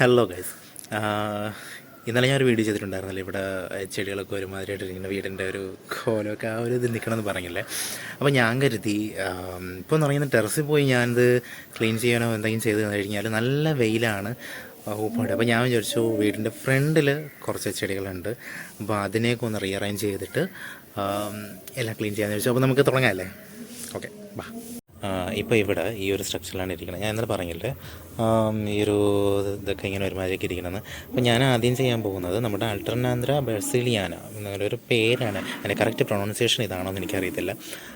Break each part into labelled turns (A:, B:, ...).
A: Hello guys ഇന്നലെ ഞാനൊരു video ചെയ്തിട്ടുണ്ടായിരുന്നല്ലോ. ഇവിടെ ചെടികളൊക്കെ ഒരുമാതിരിയായിട്ട് ഇരിക്കുന്ന വീടിന്റെ ഒരു കോലമൊക്കെ ആ ഒരു ഇത് നിൽക്കണമെന്ന് പറഞ്ഞില്ലേ? അപ്പോൾ ഞാൻ കരുതി ഇപ്പോൾ എന്ന് പറയുന്നത് ടെറസിൽ പോയി ഞാനിത് ക്ലീൻ ചെയ്യാനോ എന്തെങ്കിലും ചെയ്ത് കഴിഞ്ഞാൽ നല്ല വെയിലാണ് ഓപ്പണായിട്ട് അപ്പോൾ ഞാൻ വിചാരിച്ചു വീടിന്റെ ഫ്രണ്ടിൽ കുറച്ച് ചെടികളുണ്ട്. അപ്പോൾ അതിനെയൊക്കെ ഒന്ന് റീഅറേഞ്ച് ചെയ്തിട്ട് എല്ലാം ക്ലീൻ ചെയ്യാമെന്ന് വിചാരിച്ചു. അപ്പോൾ നമുക്ക് തുടങ്ങാമല്ലേ ഓക്കെ ബാ ഇപ്പോൾ ഇവിടെ ഈ ഒരു സ്ട്രക്ചറിലാണ് ഇരിക്കുന്നത് ഞാൻ ഇന്നലെ പറഞ്ഞില്ലേ? ഈ ഒരു ഇതൊക്കെ ഇങ്ങനെ ഒരുമാതിരിയൊക്കെ ഇരിക്കണമെന്ന് അപ്പോൾ ഞാൻ ആദ്യം ചെയ്യാൻ പോകുന്നത് നമ്മുടെ അൾട്ടർനാന്ദ്ര ബെർസിലിയാന എന്നൊരു പേരാണ്. അതിന്റെ കറക്റ്റ് പ്രൊണൗൺസിയേഷൻ ഇതാണോ എന്ന് എനിക്കറിയത്തില്ല.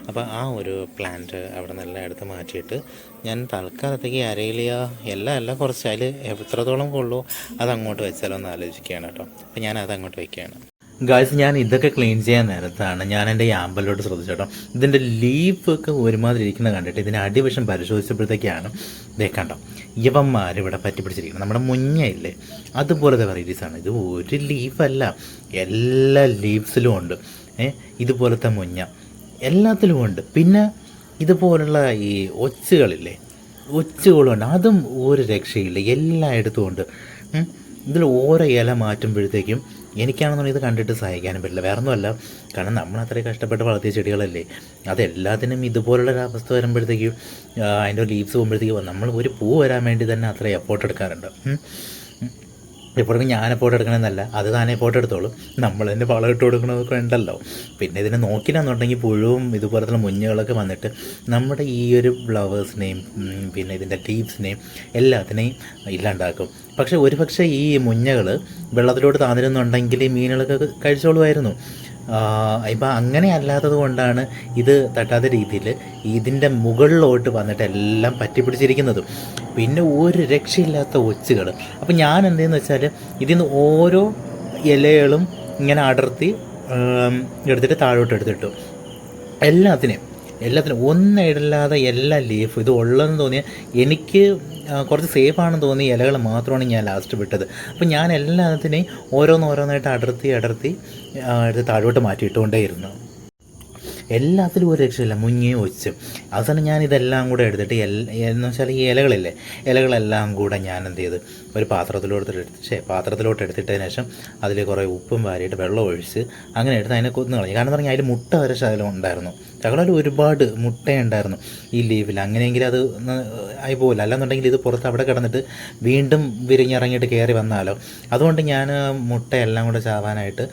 A: അപ്പോൾ ആ ഒരു പ്ലാന്റ് അവിടെ നല്ല എടുത്ത് മാറ്റിയിട്ട് ഞാൻ തൽക്കാലത്തേക്ക് അരയിലിയ എല്ലാം എല്ലാം കുറച്ച് അതിൽ എത്രത്തോളം കൊള്ളൂ അതങ്ങോട്ട് വെച്ചാലോ എന്ന് ആലോചിക്കുകയാണ് കേട്ടോ. അപ്പോൾ ഞാൻ അത് അങ്ങോട്ട് വയ്ക്കുകയാണ് ഗായ്സ് ഞാൻ ഇതൊക്കെ ക്ലീൻ ചെയ്യാൻ നേരത്താണ്. ഞാൻ എന്റെ ഈ ആമ്പലിലോട്ട് ശ്രദ്ധിച്ചോട്ടോ ഇതിന്റെ ലീഫൊക്കെ ഒരുമാതിരി ഇരിക്കുന്നത് കണ്ടിട്ട് ഇതിന്റെ അടിവശം പരിശോധിച്ചപ്പോഴത്തേക്കാണ് ഇതേ കണ്ടോ ഇവന്മാർ ഇവിടെ പറ്റി പിടിച്ചിരിക്കുന്നത്. നമ്മുടെ മുഞ്ഞയില്ലേ? അതുപോലത്തെ വെറൈറ്റീസാണ് ഇത് ഒരു ലീഫല്ല എല്ലാ ലീവ്സിലും ഉണ്ട്. ഏഹ് ഇതുപോലത്തെ മുഞ്ഞ. എല്ലാത്തിലും ഉണ്ട്. പിന്നെ ഇതുപോലുള്ള ഈ ഒച്ചുകളില്ലേ? ഒച്ചുകളുണ്ട്. അതും ഒരു രക്ഷയില്ല. എല്ലായിടത്തും ഉണ്ട്. ഇതിൽ ഓരോ ഇല മാറ്റുമ്പോഴത്തേക്കും എനിക്കാണെന്നുണ്ടെങ്കിൽ ഇത് കണ്ടിട്ട് സഹായിക്കാനും പറ്റില്ല. വേറെ ഒന്നുമല്ല കാരണം നമ്മൾ അത്രയും കഷ്ടപ്പെട്ട് വളർത്തിയ ചെടികളല്ലേ. അതെല്ലാത്തിനും ഇതുപോലുള്ള ഒരു അവസ്ഥ വരുമ്പോഴത്തേക്കും അതിന്റെ ലീവ്സ് പോകുമ്പോഴത്തേക്കും നമ്മൾ ഒരു പൂ വരാൻ വേണ്ടി തന്നെ അത്രയും എഫോർട്ട് എടുക്കാറുണ്ട്. എപ്പോഴും ഫോട്ടോ എഫോർട്ട് എടുക്കണമെന്നല്ല അത് താനേ ഫോട്ടോ എടുത്തോളും. നമ്മൾ തന്നെ വളം ഇട്ട് കൊടുക്കണമൊക്കെ ഉണ്ടല്ലോ. പിന്നെ ഇതിനെ നോക്കിയില്ലാന്നുണ്ടെങ്കിൽ പുഴുവും ഇതുപോലത്തെ മുഞ്ഞുകളൊക്കെ വന്നിട്ട് നമ്മുടെ ഈ ഒരു ഫ്ലവേഴ്സിനെയും പിന്നെ ഇതിന്റെ ലീവ്സിനെയും എല്ലാത്തിനെയും ഇല്ലാണ്ടാക്കും. പക്ഷേ ഒരു പക്ഷേ ഈ മുഞ്ഞകൾ വെള്ളത്തിലോട്ട് താന്നിരുന്നുണ്ടെങ്കിൽ ഈ മീനുകളൊക്കെ കഴിച്ചോളുമായിരുന്നു. ഇപ്പം അങ്ങനെ അല്ലാത്തത് കൊണ്ടാണ് ഇത് തട്ടാത്ത രീതിയിൽ ഇതിന്റെ മുകളിലോട്ട് വന്നിട്ട് എല്ലാം പറ്റിപ്പിടിച്ചിരിക്കുന്നതും പിന്നെ ഒരു രക്ഷയില്ലാത്ത ഒച്ചുകൾ അപ്പം ഞാൻ എന്തെന്ന് വെച്ചാൽ ഇതിൽ നിന്ന് ഓരോ ഇലകളും ഇങ്ങനെ അടർത്തി എടുത്തിട്ട് താഴോട്ട് എടുത്തിട്ടു. എല്ലാത്തിനെയും എല്ലാത്തിനും ഒന്നിടല്ലാതെ എല്ലാ ലീഫും ഇത് ഉള്ളതെന്ന് തോന്നിയ എനിക്ക് കുറച്ച് സേഫ് ആണെന്ന് തോന്നി ഇലകൾ മാത്രമാണ് ഞാൻ ലാസ്റ്റ് വിട്ടത്. അപ്പോൾ ഞാൻ എല്ലാത്തിനെയും ഓരോന്നോരോന്നായിട്ട് അടർത്തി അടർത്തി എടുത്ത് താഴോട്ട് മാറ്റിയിട്ടുകൊണ്ടേയിരുന്നു എല്ലാത്തിലും ഒരു രക്ഷയില്ല മുങ്ങിയും ഒച്ചും. അവസാനം ഞാൻ ഇതെല്ലാം കൂടെ എടുത്തിട്ട് എൽ എന്ന് വെച്ചാൽ ഈ ഇലകളില്ലേ ഇലകളെല്ലാം കൂടെ ഞാൻ എന്ത് ചെയ്ത് ഒരു പാത്രത്തിലോട്ട് എടുത്ത് പാത്രത്തിലോട്ട് എടുത്തിട്ടതിന് ശേഷം അതിൽ കുറേ ഉപ്പും വാരിയിട്ട് വെള്ളം ഒഴിച്ച് അങ്ങനെ എടുത്ത് അതിനെ കൊന്നു കളഞ്ഞു. കാരണം പറഞ്ഞാൽ അതിൽ മുട്ട വരെ ശകലം ഉണ്ടായിരുന്നു. ശകലം ഒരുപാട് മുട്ടയുണ്ടായിരുന്നു ഈ ലീവിൽ അങ്ങനെയെങ്കിലും അത് ആയി പോകില്ല അല്ലാന്നുണ്ടെങ്കിൽ ഇത് പുറത്ത് അവിടെ കിടന്നിട്ട് വീണ്ടും വിരിഞ്ഞിറങ്ങിയിട്ട് കയറി വന്നാലോ? അതുകൊണ്ട് ഞാൻ മുട്ടയെല്ലാം കൂടെ ചാവാനായിട്ട്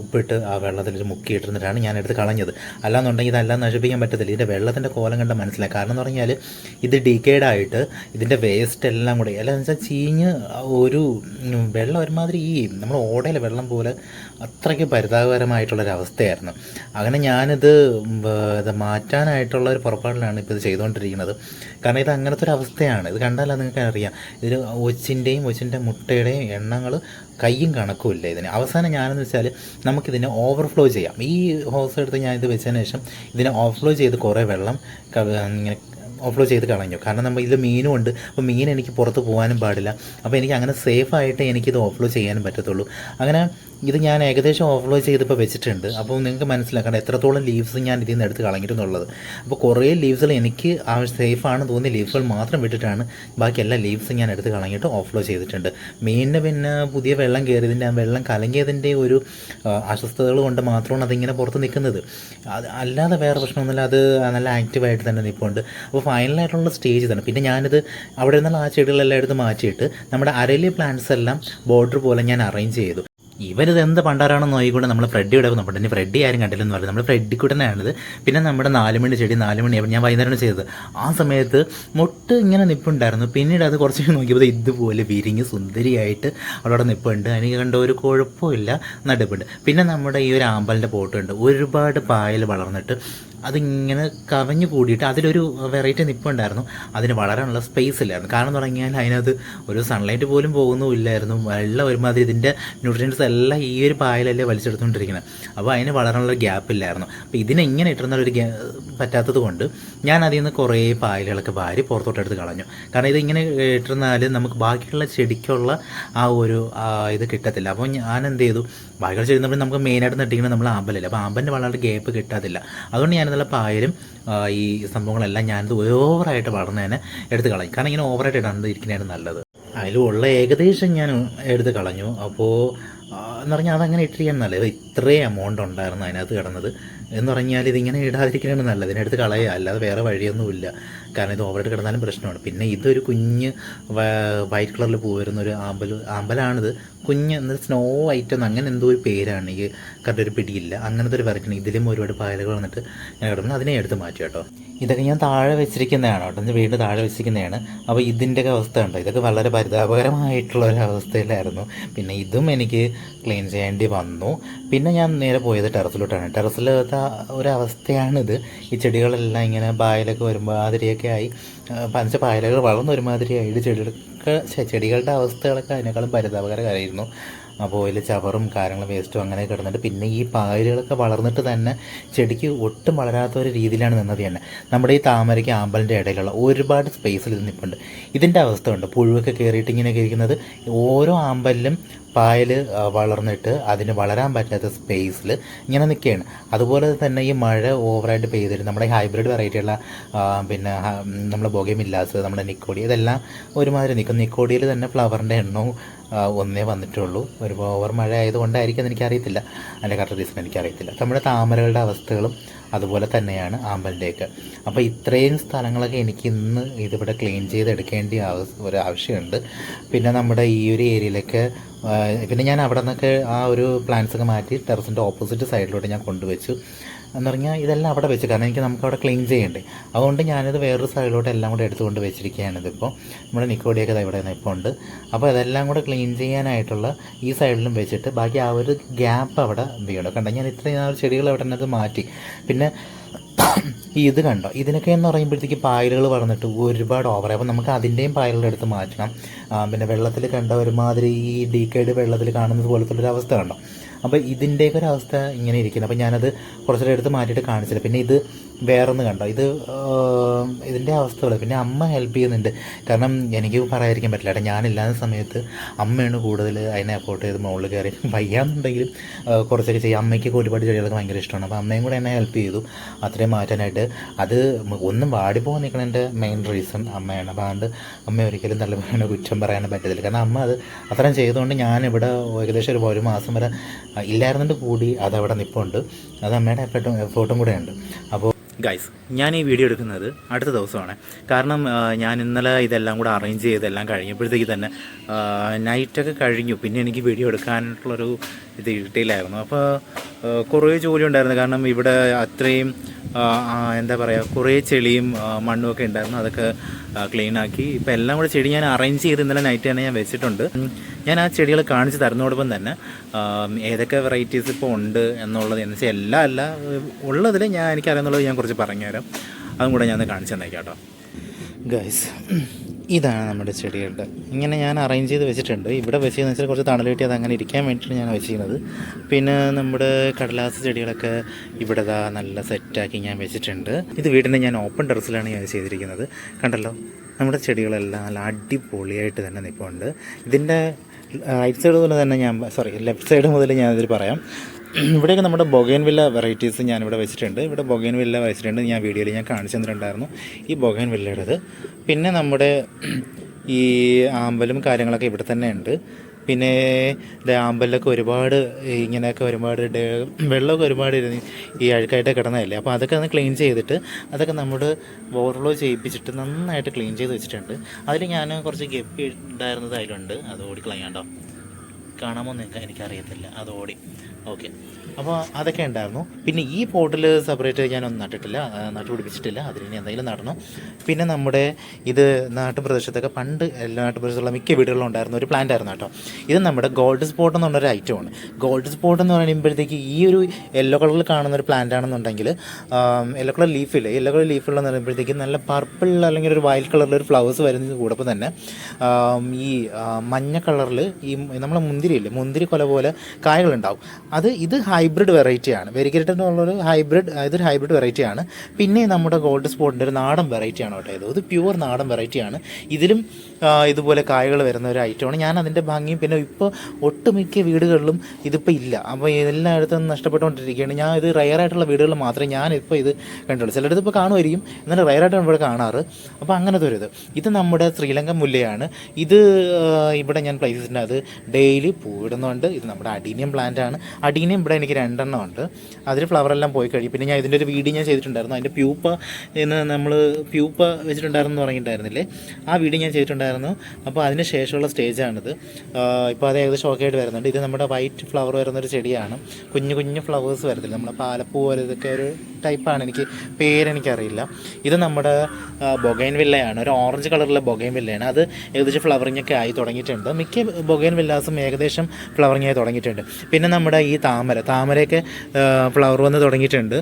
A: ഉപ്പിട്ട് ആ വെള്ളത്തിൽ മുക്കിയിട്ടിരുന്നിട്ടാണ് ഞാൻ എടുത്ത് കളഞ്ഞത്. അല്ലാന്നുണ്ടെങ്കിൽ ഇതെല്ലാം നശിപ്പിക്കാൻ പറ്റത്തില്ല. ഇതിന്റെ വെള്ളത്തിന്റെ കോലം കണ്ട മനസ്സിലായി. കാരണം എന്ന് പറഞ്ഞാൽ ഇത് ഡീക്കേഡായിട്ട് ഇതിന്റെ വേസ്റ്റ് എല്ലാം കൂടെ അല്ല വെച്ചാൽ വെച്ചാൽ ചീഞ്ഞ് ഒരു വെള്ളം ഒരുമാതിരി ഈ നമ്മൾ ഓടയിലെ വെള്ളം പോലെ അത്രയ്ക്ക് പരിതാപകരമായിട്ടുള്ളൊരവസ്ഥയായിരുന്നു. അങ്ങനെ ഞാനിത് ഇത് മാറ്റാനായിട്ടുള്ള ഒരു പുറപ്പാടിലാണ് ഇപ്പോൾ ഇത് ചെയ്തുകൊണ്ടിരിക്കുന്നത് കാരണം ഇത് അങ്ങനത്തെ ഒരു അവസ്ഥയാണ് ഇത് കണ്ടാൽ നിങ്ങൾക്ക് അറിയാം ഇതിൽ ഒച്ചിന്റെയും ഒച്ചിന്റെ മുട്ടയുടെയും എണ്ണങ്ങൾ കയ്യും കണക്കുമില്ല ഇതിന്. അവസാനം ഞാനെന്ന് വെച്ചാൽ നമുക്കിതിനെ ഓവർഫ്ലോ ചെയ്യാം. ഈ ഹോസ് എടുത്ത് ഞാനിത് വെച്ചതിന് ശേഷം ഇതിനെ ഓവർഫ്ലോ ചെയ്ത് കുറേ വെള്ളം ഇങ്ങനെ ഓഫ്ലോ ചെയ്ത് കളഞ്ഞു കാരണം നമ്മൾ ഇത് മീനും ഉണ്ട്. അപ്പോൾ മീൻ എനിക്ക് പുറത്ത് പോകാനും പാടില്ല. അപ്പോൾ എനിക്ക് അങ്ങനെ സേഫായിട്ട് എനിക്കിത് ഓഫ്ലോ ചെയ്യാനും പറ്റത്തുള്ളൂ. അങ്ങനെ ഇത് ഞാൻ ഏകദേശം ഓഫ്ലോ ചെയ്തിപ്പോൾ വെച്ചിട്ടുണ്ട്. അപ്പോൾ നിങ്ങൾക്ക് മനസ്സിലാക്കണം എത്രത്തോളം ലീവ്സ് ഞാൻ ഇതിൽ നിന്ന് എടുത്ത് കളഞ്ഞിട്ടുള്ളത് അപ്പോൾ കുറേ ലീവ്സുകൾ എനിക്ക് സേഫാണ് തോന്നിയ ലീവ്സുകൾ മാത്രം വിട്ടിട്ടാണ് ബാക്കി എല്ലാ ലീവ്സും ഞാൻ എടുത്ത് കളഞ്ഞിട്ട് ഓഫ്ലോ ചെയ്തിട്ടുണ്ട്. മീനിന് പിന്നെ പുതിയ വെള്ളം കയറിയതിന്റെ ആ വെള്ളം കലങ്ങിയതിന്റെ ഒരു അസ്വസ്ഥതകൾ കൊണ്ട് മാത്രമാണ് അതിങ്ങനെ പുറത്ത് നിൽക്കുന്നത്. അത് അല്ലാതെ വേറെ പ്രശ്നമൊന്നുമില്ല. അത് നല്ല ആക്റ്റീവായിട്ട് തന്നെ നിൽപ്പുണ്ട്. അപ്പോൾ ഫൈനലായിട്ടുള്ള സ്റ്റേജ് തന്നെ പിന്നെ ഞാനിത് അവിടെ നിന്നുള്ള ആ ചെടികളെല്ലാം എടുത്ത് മാറ്റിയിട്ട് നമ്മുടെ അരലി പ്ലാന്റ്സ് എല്ലാം ബോർഡർ പോലെ ഞാൻ അറേഞ്ച് ചെയ്തു. ഇവരിത് എന്ത് പണ്ടാരാണെന്ന് നോക്കിക്കൊണ്ട് നമ്മൾ ഫ്രെഡിയുടെ നമ്മുടെ ഇനി ഫ്രെഡി ആരും കണ്ടില്ലെന്ന് പറയും നമ്മൾ ഫ്രെഡി കൂട്ടനാണിത്. പിന്നെ നമ്മുടെ നാലുമണി ചെടി നാലുമണി ഞാൻ വൈകുന്നേരം ചെയ്തത്. ആ സമയത്ത് മുട്ട് ഇങ്ങനെ നിപ്പുണ്ടായിരുന്നു. പിന്നീട് അത് കുറച്ച് നോക്കിയപ്പോൾ ഇതുപോലെ വിരിഞ്ഞ് സുന്ദരിയായിട്ട് അവിടെ നിപ്പുണ്ട്. എനിക്ക് കണ്ട ഒരു കുഴപ്പമില്ല. നടുപ്പുണ്ട്. പിന്നെ നമ്മുടെ ഈ ഒരു ആമ്പലിന്റെ പോട്ടുണ്ട്. ഒരുപാട് പായൽ വളർന്നിട്ട് അതിങ്ങനെ കവഞ്ഞു കൂടിയിട്ട് അതിലൊരു വെറൈറ്റി നിപ്പുണ്ടായിരുന്നു അതിന് വളരാനുള്ള സ്പേസ് ഇല്ലായിരുന്നു. കാരണം തുടങ്ങിയാൽ അതിനകത്ത് ഒരു സൺലൈറ്റ് പോലും പോകുന്നുമില്ലായിരുന്നു വെള്ളം ഒരുമാതിരി ഇതിന്റെ ന്യൂട്രിയൻസ് എല്ലാം ഈ ഒരു പായലല്ലേ വലിച്ചെടുത്തുകൊണ്ടിരിക്കുന്നത്. അപ്പോൾ അതിന് വളരാനുള്ള ഗ്യാപ്പ് ഇല്ലായിരുന്നു. അപ്പോൾ ഇതിനെങ്ങനെ ഇങ്ങനെ ഇട്ടിരുന്ന ഒരു ഗ്യാ- പറ്റാത്തത് കൊണ്ട് ഞാൻ അതിൽ നിന്ന് കുറേ പായലുകളൊക്കെ വാരി പുറത്തോട്ടെടുത്ത് കളഞ്ഞു. കാരണം ഇതിങ്ങനെ ഇട്ടിരുന്നാൽ നമുക്ക് ബാക്കിയുള്ള ചെടിക്കുള്ള ആ ഒരു ഇത് കിട്ടത്തില്ല. അപ്പോൾ ഞാൻ എന്ത് ചെയ്തു? ബാക്കിയുള്ള ചെടി നമ്മൾ നമുക്ക് മെയിനായിട്ട് നട്ടിരിക്കുന്നത് നമ്മൾ ആമ്പലല്ലേ. അപ്പോൾ ആമ്പലിന്റെ വളരെ ഗ്യാപ്പ് കിട്ടാതില്ല. അതുകൊണ്ട് ഞാൻ നല്ല പായലും ഈ സംഭവങ്ങളെല്ലാം ഞാനിത് ഓവറായിട്ട് വളർന്നതിനെ എടുത്ത് കളയും. കാരണം ഇങ്ങനെ ഓവറായിട്ട് ഇടാണ്ട് ഇരിക്കുന്നതാണ് നല്ലത്. അതിലുള്ള ഏകദേശം ഞാൻ എടുത്ത് കളഞ്ഞു. അപ്പോൾ എന്ന് പറഞ്ഞാൽ അതങ്ങനെ ഇട്ടിരിക്കാൻ നല്ലത്. ഇത്രയും എമൗണ്ട് ഉണ്ടായിരുന്നു അതിനകത്ത് കിടന്നത്. എന്ന് പറഞ്ഞാൽ ഇതിങ്ങനെ ഇടാതിരിക്കുകയാണ് നല്ലത്. ഇതിനെടുത്ത് കളയുക അല്ലാതെ വേറെ വഴിയൊന്നുമില്ല. കാരണം ഇത് ഓവറായിട്ട് കിടന്നാലും പ്രശ്നമാണ്. പിന്നെ ഇതൊരു കുഞ്ഞ് വൈറ്റ് കളറിൽ പൂ വരുന്ന ഒരു ആമ്പൽ ആമ്പലാണിത്. കുഞ്ഞ് എന്നാൽ സ്നോ വൈറ്റ് എന്ന് അങ്ങനെ എന്തോ ഒരു പേരാണ്. ഈ കറുടെ ഒരു പിടിയില്ല. അങ്ങനത്തെ ഒരു വരക്കണം ഇതിലും ഒരുപാട് പായലുകൾ വന്നിട്ട് ഞാൻ കിടന്നു അതിനെ എടുത്ത് മാറ്റി കേട്ടോ. ഇതൊക്കെ ഞാൻ താഴെ വെച്ചിരിക്കുന്നതാണ് കേട്ടോ. വീട് താഴെ വെച്ചിരിക്കുന്നതാണ്. അപ്പോൾ ഇതിന്റെയൊക്കെ അവസ്ഥ ഉണ്ടോ ഇതൊക്കെ വളരെ പരിതാപകരമായിട്ടുള്ള ഒരു അവസ്ഥയിലായിരുന്നു. പിന്നെ ഇതും എനിക്ക് ക്ലീൻ ചെയ്യേണ്ടി വന്നു. പിന്നെ ഞാൻ നേരെ പോയത് ടെറസിലോട്ടാണ് ടെറസിലത്തെ ഒരു അവസ്ഥയാണിത് ഈ ചെടികളെല്ലാം ഇങ്ങനെ പായലൊക്കെ ഒരുമാതിരിയൊക്കെ ആയി. പഞ്ച പായലുകൾ വളർന്ന് ഒരുമാതിരിയായിട്ട് ചെടികളൊക്കെ ഛെ, ചെടികളുടെ അവസ്ഥകളൊക്കെ അതിനേക്കാളും പരിതാപകരമായിരുന്നു. അപ്പോൾ അതിൽ ചവറും കാര്യങ്ങളും വേസ്റ്റും അങ്ങനെ കിടന്നിട്ട് പിന്നെ ഈ പായലുകളൊക്കെ വളർന്നിട്ട് തന്നെ ചെടിക്ക് ഒട്ടും വളരാത്ത ഒരു രീതിയിലാണ് നിന്നത് തന്നെ. നമ്മുടെ ഈ താമരയ്ക്ക് ആമ്പലിന്റെ ഇടയിലുള്ള ഒരുപാട് സ്പേസിൽ ഇത് നിൽപ്പുണ്ട് ഇതിന്റെ അവസ്ഥ ഉണ്ട്. പുഴുവൊക്കെ കയറിയിട്ട് ഇങ്ങനെ ഇരിക്കുന്നത് ഓരോ ആമ്പലിലും പായൽ വളർന്നിട്ട് അതിന് വളരാൻ പറ്റാത്ത സ്പേസിൽ ഇങ്ങനെ നിൽക്കുകയാണ്. അതുപോലെ തന്നെ ഈ മഴ ഓവറായിട്ട് പെയ്തിട്ട് നമ്മുടെ ഹൈബ്രിഡ് വെറൈറ്റിയുള്ള പിന്നെ നമ്മുടെ ബൊഗമില്ലാസ് നമ്മുടെ നിക്കോടി ഇതെല്ലാം ഒരുമാതിരി നിൽക്കും. നിക്കോടിയിൽ തന്നെ ഫ്ലവറിന്റെ എണ്ണവും ഒന്നേ വന്നിട്ടുള്ളൂ. ഒരു ഓവർ മഴ ആയതുകൊണ്ടായിരിക്കും എനിക്കറിയത്തില്ല. അതിന്റെ കറക്റ്റ് റീസൺ എനിക്കറിയത്തില്ല. നമ്മുടെ താമരകളുടെ അവസ്ഥകളും അതുപോലെ തന്നെയാണ് ആമ്പലിന്റെയൊക്കെ. അപ്പോൾ ഇത്രയും സ്ഥലങ്ങളൊക്കെ എനിക്ക് ഇന്ന് ഇതിവിടെ ക്ലീൻ ചെയ്തെടുക്കേണ്ട ഒരു ആവശ്യമുണ്ട്. പിന്നെ നമ്മുടെ ഈ ഒരു ഏരിയയിലൊക്കെ പിന്നെ ഞാൻ അവിടെ നിന്നൊക്കെ ആ ഒരു പ്ലാന്റ്സ് ഒക്കെ മാറ്റി ടെറസിന്റെ ഓപ്പോസിറ്റ് സൈഡിലോട്ട് ഞാൻ കൊണ്ടുവച്ചു. എന്ന് പറഞ്ഞാൽ ഇതെല്ലാം അവിടെ വെച്ച് കാരണം എനിക്ക് നമുക്ക് അവിടെ ക്ലീൻ ചെയ്യണ്ടേ. അതുകൊണ്ട് ഞാനിത് വേറൊരു സൈഡിലോട്ട് എല്ലാം കൂടെ എടുത്തുകൊണ്ട് വെച്ചിരിക്കുകയാണ് ഇതിപ്പോൾ നമ്മുടെ നിക്കോടിയൊക്കെ ഇവിടെ ഇപ്പോൾ ഉണ്ട്. അപ്പോൾ ഇതെല്ലാം കൂടെ ക്ലീൻ ചെയ്യാനായിട്ടുള്ള ഈ സൈഡിലും വെച്ചിട്ട് ബാക്കി ആ ഒരു ഗ്യാപ്പ് അവിടെ വീണു കണ്ടോ? ഞാൻ ഇത്രയും ആ ഒരു ചെടികൾ അവിടെ നിന്നത് മാറ്റി. പിന്നെ ഈ ഇത് കണ്ടോ? ഇതിനൊക്കെ എന്ന് പറയുമ്പോഴത്തേക്ക് പായലുകൾ വളർന്നിട്ട് ഒരുപാട് ഓവറായി അപ്പോൾ നമുക്ക് അതിന്റെയും പായലുകൾ എടുത്ത് മാറ്റണം. പിന്നെ വെള്ളത്തിൽ കണ്ട ഒരുമാതിരി ഈ ഡീക്കേഡ് വെള്ളത്തിൽ കാണുന്നത് പോലത്തെ ഒരു അവസ്ഥ കണ്ടോ? അപ്പോൾ ഇതിന്റെയൊക്കെ ഒരു അവസ്ഥ ഇങ്ങനെ ഇരിക്കുന്നു. അപ്പോൾ ഞാനത് കുറച്ചുകൂടെ എടുത്ത് മാറ്റിയിട്ട് കാണിച്ചില്ല. പിന്നെ ഇത് വേറൊന്ന് കണ്ടോ? ഇത് ഇതിന്റെ അവസ്ഥകൾ പിന്നെ അമ്മ ഹെൽപ്പ് ചെയ്യുന്നുണ്ട്. കാരണം എനിക്ക് പറയാതിരിക്കാൻ പറ്റില്ല. ഏട്ടാ ഞാനില്ലാത്ത സമയത്ത് അമ്മയാണ് കൂടുതൽ അതിനെ എഫോർട്ട് ചെയ്ത് മുകളിൽ കയറി. വയ്യാന്നുണ്ടെങ്കിലും കുറച്ചൊക്കെ ചെയ്യും. അമ്മയ്ക്കൊക്കെ ഒരുപാട് ചെടികളൊക്കെ ഭയങ്കര ഇഷ്ടമാണ്. അപ്പോൾ അമ്മയും കൂടെ എന്നെ ഹെൽപ്പ് ചെയ്തു. അത്രയും മാറ്റാനായിട്ട്. അത് ഒന്നും വാടിപ്പോകാൻ നിൽക്കണതിന്റെ മെയിൻ റീസൺ അമ്മയാണ്. അപ്പോൾ അതുകൊണ്ട് അമ്മ ഒരിക്കലും നല്ല കുറ്റം പറയാനും പറ്റത്തില്ല. കാരണം അമ്മ അത് അത്രയും ചെയ്തുകൊണ്ട് ഞാനിവിടെ ഏകദേശം ഒരു ഒരു മാസം വരെ ഇല്ലായിരുന്നിട്ട് കൂടി അതവിടെ നിൽപ്പുണ്ട് അത് അമ്മയുടെ എഫർട്ടും എഫേർട്ടും കൂടെ ഉണ്ട്. അപ്പോൾ ഗൈസ് ഞാൻ ഈ വീഡിയോ എടുക്കുന്നത് അടുത്ത ദിവസമാണ്. കാരണം ഞാൻ ഇന്നലെ ഇതെല്ലാം കൂടെ അറേഞ്ച് ചെയ്തെല്ലാം കഴിഞ്ഞപ്പോഴത്തേക്ക് തന്നെ നൈറ്റൊക്കെ കഴിഞ്ഞു. പിന്നെ എനിക്ക് വീഡിയോ എടുക്കാനായിട്ടുള്ളൊരു ഇത് കിട്ടിയില്ലായിരുന്നു. അപ്പോൾ കുറേ ജോലി ഉണ്ടായിരുന്നു കാരണം ഇവിടെ അത്രയും എന്താ പറയുക കുറേ ചെളിയും മണ്ണും ഒക്കെ ഉണ്ടായിരുന്നു. അതൊക്കെ ക്ലീൻ ആക്കി ഇപ്പം എല്ലാം കൂടെ ചെടി ഞാൻ അറേഞ്ച് ചെയ്ത് ഇന്നലെ നൈറ്റ് തന്നെ ഞാൻ വെച്ചിട്ടുണ്ട്. ഞാൻ ആ ചെടികൾ കാണിച്ച് തരുന്നതോടൊപ്പം തന്നെ ഏതൊക്കെ വെറൈറ്റീസ് ഇപ്പോൾ ഉണ്ട് എന്നുള്ളത് എന്ന് വെച്ചാൽ എല്ലാം അല്ല ഉള്ളതിൽ ഞാൻ എനിക്കറിയാന്നുള്ളത് ഞാൻ കുറച്ച് പറഞ്ഞുതരാം. അതും കൂടെ ഞാൻ കാണിച്ചു തന്നേക്കാം കേട്ടോ. ഗൈസ് ഇതാണ് നമ്മുടെ ചെടികളുടെ. ഇങ്ങനെ ഞാൻ അറേഞ്ച് ചെയ്ത് വെച്ചിട്ടുണ്ട്. ഇവിടെ വെച്ചതെന്ന് വെച്ചാൽ കുറച്ച് തണൽ കിട്ടി അത് അങ്ങനെ ഇരിക്കാൻ വേണ്ടിയിട്ടാണ് ഞാൻ വെച്ചിരുന്നത് പിന്നെ നമ്മുടെ കടലാസ് ചെടികളൊക്കെ ഇവിടെ നല്ല സെറ്റാക്കി ഞാൻ വെച്ചിട്ടുണ്ട്. ഇത് വീടിന്റെ ഞാൻ ഓപ്പൺ ടെറസിലാണ് ഞാൻ ചെയ്തിരിക്കുന്നത്. കണ്ടല്ലോ? നമ്മുടെ ചെടികളെല്ലാം നല്ല അടിപൊളിയായിട്ട് തന്നെ നിൽപ്പുണ്ട്. ഇതിന്റെ റൈറ്റ് സൈഡ് മുതൽ തന്നെ ഞാൻ സോറി ലെഫ്റ്റ് സൈഡ് മുതൽ ഞാൻ ഇതിൽ പറയാം. ഇവിടെയൊക്കെ നമ്മുടെ ബൊഗേൻവില്ല വെറൈറ്റീസ് ഞാനിവിടെ വെച്ചിട്ടുണ്ട്. ഇവിടെ ബൊഗേൻവില്ല വെച്ചിട്ടുണ്ട്. ഞാൻ വീഡിയോയിൽ ഞാൻ കാണിച്ചു തന്നിട്ടുണ്ടായിരുന്നു. ഈ ബൊഗേൻ വില്ലയുടേത്. പിന്നെ നമ്മുടെ ഈ ആമ്പലും കാര്യങ്ങളൊക്കെ ഇവിടെ തന്നെ ഉണ്ട്. പിന്നെ ആമ്പലിലൊക്കെ ഒരുപാട് ഇങ്ങനെയൊക്കെ ഒരുപാട് വെള്ളമൊക്കെ ഒരുപാട് ഇരുന്ന് ഈ അഴുക്കായിട്ട് കിടന്നതല്ലേ? അപ്പോൾ അതൊക്കെ ഒന്ന് ക്ലീൻ ചെയ്തിട്ട് അതൊക്കെ നമ്മൾ ഓവർഫ്ലോ ചെയ്യിപ്പിച്ചിട്ട് നന്നായിട്ട് ക്ലീൻ ചെയ്ത് വെച്ചിട്ടുണ്ട്. അതിൽ ഞാൻ കുറച്ച് ഗപ്പി ഉണ്ടായിരുന്നത് അതിലുണ്ട്. അത് ഓടിക്കളയാണ്ടോ കാണാമോ എന്ന് എനിക്കറിയത്തില്ല അത് ഓടി ഓക്കെ. അപ്പോൾ അതൊക്കെ ഉണ്ടായിരുന്നു. പിന്നെ ഈ പോട്ടിൽ സെപ്പറേറ്റ് ഞാനൊന്നും നട്ടിട്ടില്ല നട്ടുപിടിപ്പിച്ചിട്ടില്ല അതിന് എന്തെങ്കിലും നടന്നു പിന്നെ നമ്മുടെ ഇത് നാട്ടുപ്രദേശത്തൊക്കെ പണ്ട് എല്ലാ നാട്ടുപ്രദേശത്തുള്ള മിക്ക വീടുകളിലും ഉണ്ടായിരുന്ന ഒരു പ്ലാന്റ് ആയിരുന്നു കേട്ടോ. ഇത് നമ്മുടെ ഗോൾഡ് സ്പോട്ട് എന്ന് പറഞ്ഞൊരു ഐറ്റമാണ് ഗോൾഡ് സ്പോട്ട് എന്ന് പറയുമ്പോഴത്തേക്ക് ഈ ഒരു യെല്ലോ കളറിൽ കാണുന്ന ഒരു പ്ലാന്റ് ആണെന്നുണ്ടെങ്കിൽ യെല്ലോ കളർ ലീഫില്ല യെല്ലോ കളർ ലീഫുള്ളതെന്ന് പറയുമ്പോഴത്തേക്ക് നല്ല പർപ്പിൾ അല്ലെങ്കിൽ ഒരു വയൽ കളറിൽ ഒരു ഫ്ലവേഴ്സ് വരുന്നതിന് കൂടൊപ്പം തന്നെ ഈ മഞ്ഞ കളറിൽ ഈ നമ്മളെ മുന്തിരി മുന്തിരിയില്ലേ? മുന്തിരി കൊല പോലെ കായകളുണ്ടാവും അത് ഇത് ഹൈബ്രിഡ് വെറൈറ്റിയാണ്. വെരിഗേറ്റഡ് എന്നുള്ളൊരു ഹൈബ്രിഡ് ഇതൊരു ഹൈബ്രിഡ് വെറൈറ്റിയാണ്. പിന്നെ നമ്മുടെ ഗോൾഡ് സ്പോട്ടിന്റെ ഒരു നാടൻ വെറൈറ്റിയാണ് കേട്ടോ ഇത്. ഇത് പ്യുവർ നാടൻ വെറൈറ്റിയാണ്. ഇതിലും ഇതുപോലെ കായകൾ വരുന്ന ഒരു ഐറ്റമാണ് ഞാൻ അതിന്റെ ഭംഗിയും പിന്നെ ഇപ്പോൾ ഒട്ടുമിക്ക വീടുകളിലും ഇതിപ്പോൾ ഇല്ല. അപ്പോൾ എല്ലായിടത്തും നഷ്ടപ്പെട്ടുകൊണ്ടിരിക്കുകയാണ്. ഞാൻ ഇത് റയറായിട്ടുള്ള വീടുകളിൽ മാത്രമേ ഞാൻ ഇത് കണ്ടുള്ളൂ. ചിലടത്ത് ഇപ്പോൾ കാണുമായിരിക്കും. എന്നാൽ റയറായിട്ടാണ് ഇവിടെ കാണാറ്. അപ്പോൾ അങ്ങനത്തെ ഒരു ഇത്. ഇത് നമ്മുടെ ശ്രീലങ്കൻ മുല്ലയാണ്. ഇത് ഇവിടെ ഞാൻ പ്ലേസിന്റെ അത് ഡെയിലി പൂവിടുന്നുണ്ട്. ഇത് നമ്മുടെ അഡീനിയം പ്ലാന്റ് ആണ്. അഡീനിയം ഇവിടെ എനിക്ക് രണ്ടെണ്ണം ഉണ്ട് അതിൽ ഫ്ലവറെല്ലാം പോയി കഴിയും പിന്നെ ഞാൻ ഇതിന്റെ ഒരു വീഡിയോ ഞാൻ ചെയ്തിട്ടുണ്ടായിരുന്നു. അതിന്റെ പ്യൂപ്പ എന്ന് നമ്മൾ പ്യൂപ്പ വെച്ചിട്ടുണ്ടായിരുന്നു പറഞ്ഞിട്ടുണ്ടായിരുന്നില്ലേ? ആ വീഡിയോ ഞാൻ ചെയ്തിട്ടുണ്ടായിരുന്നു. അപ്പോൾ അതിന് ശേഷമുള്ള സ്റ്റേജാണിത്. ഇപ്പോൾ അത് ഏകദേശം ഓക്കെ ആയിട്ട് വരുന്നുണ്ട്. ഇത് നമ്മുടെ വൈറ്റ് ഫ്ലവർ വരുന്നൊരു ചെടിയാണ്. കുഞ്ഞു കുഞ്ഞു ഫ്ലവേഴ്സ് വരത്തില്ല. നമ്മുടെ പാലപ്പൂ പോലെ ഇതൊക്കെ ഒരു ടൈപ്പാണ് എനിക്ക് പേരെനിക്കറിയില്ല ഇത് നമ്മുടെ ബൊഗൈൻ വില്ലയാണ് ഒരു ഓറഞ്ച് കളറിലെ ബൊഗൈൻ വില്ലയാണ് അത് ഏകദേശം ഫ്ലവറിംഗ് ഒക്കെ ആയി തുടങ്ങിയിട്ടുണ്ട്. മിക്ക ബൊഗൈൻ വില്ലാസും ഏകദേശം ഫ്ലവറിംഗ് ആയി തുടങ്ങിയിട്ടുണ്ട്. പിന്നെ നമ്മുടെ ഈ താമര താമരയൊക്കെ ഫ്ലവർ വന്ന് തുടങ്ങിയിട്ടുണ്ട്.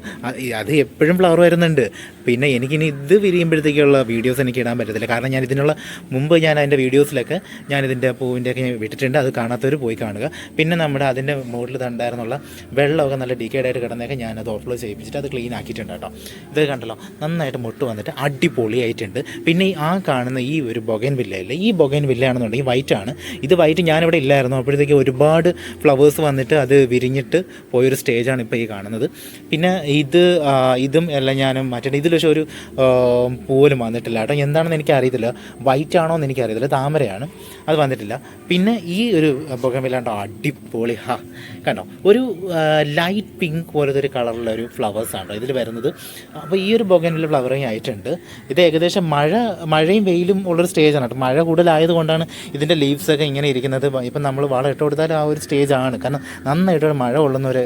A: അത് എപ്പോഴും ഫ്ലവർ വരുന്നുണ്ട്. പിന്നെ എനിക്കിനി ഇത് വിരിയുമ്പോഴത്തേക്കുള്ള വീഡിയോസ് എനിക്ക് ഇടാൻ പറ്റത്തില്ല. കാരണം ഞാൻ ഇതിനുള്ള മുമ്പ് ഞാൻ അതിന്റെ വീഡിയോസിലൊക്കെ ഞാൻ ഇതിന്റെ പൂവിന്റെ ഒക്കെ വിട്ടിട്ടുണ്ട്. അത് കാണാത്തവർ പോയി കാണുക. പിന്നെ നമ്മുടെ അതിന്റെ മുകളിൽ തണ്ടായിരുന്നുള്ള വെള്ളമൊക്കെ നല്ല ഡീക്കേഡ് ആയിട്ട് കിടന്നൊക്കെ ഞാനത് ഓഫ്ലോ ചെയ്യിപ്പിച്ചിട്ട് അത് ക്ലീൻ ആക്കിയിട്ടുണ്ട് കേട്ടോ. ഇത് കണ്ടല്ലോ നന്നായിട്ട് മുട്ട് വന്നിട്ട് അടിപൊളിയായിട്ടുണ്ട്. പിന്നെ ആ കാണുന്ന ഈ ഒരു ബൊഗൻ വില്ലയില്ലേ ഈ ബൊഗൻ വില്ലയാണെന്നുണ്ടെങ്കിൽ വൈറ്റാണ് ഇത് വൈറ്റ് ഞാനിവിടെ ഇല്ലായിരുന്നു. അപ്പോഴത്തേക്ക് ഒരുപാട് ഫ്ലവേഴ്സ് വന്നിട്ട് അത് വിരിഞ്ഞിട്ട് പോയൊരു സ്റ്റേജാണ് ഇപ്പോൾ ഈ കാണുന്നത്. പിന്നെ ഇത് ഇതും എല്ലാം ഞാനും മറ്റേ ഇതിൽ പക്ഷേ ഒരു പോലും വന്നിട്ടില്ല കേട്ടോ. എന്താണെന്ന് എനിക്ക് അറിയത്തില്ല വൈറ്റ് ആണോ എന്ന് എനിക്കറിയത്തില്ല. താമരയാണ്. അത് വന്നിട്ടില്ല. പിന്നെ ഈ ഒരു ബൊഗമില്ലാണ്ടോ അടിപൊളി ഹാ കണ്ടോ? ഒരു ലൈറ്റ് പിങ്ക് പോലത്തെ ഒരു കളറുള്ള ഒരു ഫ്ലവേഴ്സ് ആണ് ഇതിൽ വരുന്നത്. അപ്പോൾ ഈ ഒരു ബൊഗനിൽ ഫ്ലവറിങ് ആയിട്ടുണ്ട്. ഇത് ഏകദേശം മഴ മഴയും വെയിലും ഉള്ളൊരു സ്റ്റേജാണ് കേട്ടോ. മഴ കൂടുതലായതുകൊണ്ടാണ് ഇതിന്റെ ലീവ്സൊക്കെ ഇങ്ങനെ ഇരിക്കുന്നത്. ഇപ്പം നമ്മൾ വളം ഇട്ട് കൊടുത്താൽ ആ ഒരു സ്റ്റേജാണ്. കാരണം നന്നായിട്ട് ഒരു മഴ കൊള്ളുന്ന ഒരു